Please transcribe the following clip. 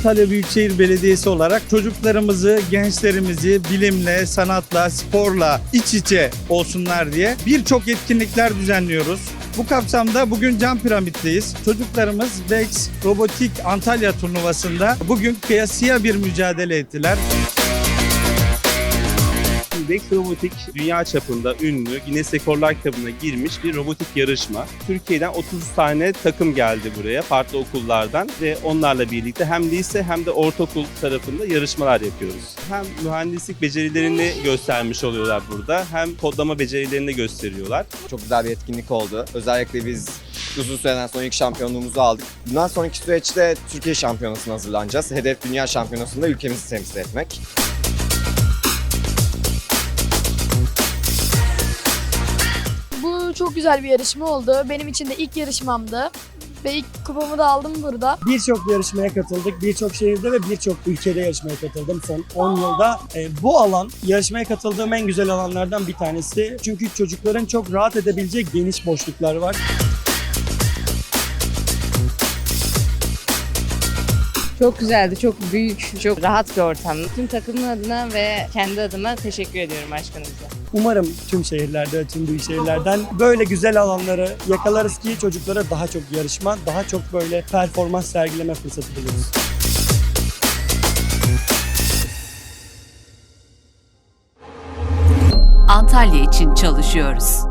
Antalya Büyükşehir Belediyesi olarak çocuklarımızı, gençlerimizi bilimle, sanatla, sporla iç içe olsunlar diye birçok etkinlikler düzenliyoruz. Bu kapsamda bugün Cam Piramit'teyiz. Çocuklarımız Vex Robotik Antalya turnuvasında bugün kıyasıya bir mücadele ettiler. Vex Robotik dünya çapında ünlü Guinness Rekorlar kitabına girmiş bir robotik yarışma. Türkiye'den 30 tane takım geldi buraya farklı okullardan ve onlarla birlikte hem lise hem de ortaokul tarafında yarışmalar yapıyoruz. Hem mühendislik becerilerini göstermiş oluyorlar burada hem kodlama becerilerini gösteriyorlar. Çok güzel bir etkinlik oldu. Özellikle biz uzun süreden sonra ilk şampiyonluğumuzu aldık. Bundan sonraki süreçte Türkiye şampiyonasına hazırlanacağız. Hedef dünya şampiyonasında ülkemizi temsil etmek. Çok güzel bir yarışma oldu. Benim için de ilk yarışmamdı. Ve ilk kupamı da aldım burada. Birçok yarışmaya katıldık. Birçok şehirde ve birçok ülkede yarışmaya katıldım son 10 yılda. E, bu alan yarışmaya katıldığım en güzel alanlardan bir tanesi. Çünkü çocukların çok rahat edebileceği geniş boşluklar var. Çok güzeldi, çok büyük, çok rahat bir ortamdı. Tüm takımın adına ve kendi adıma teşekkür ediyorum başkanımıza. Umarım tüm şehirlerde, tüm büyük şehirlerden böyle güzel alanları yakalarız ki çocuklara daha çok yarışma, daha çok böyle performans sergileme fırsatı buluruz. Antalya için çalışıyoruz.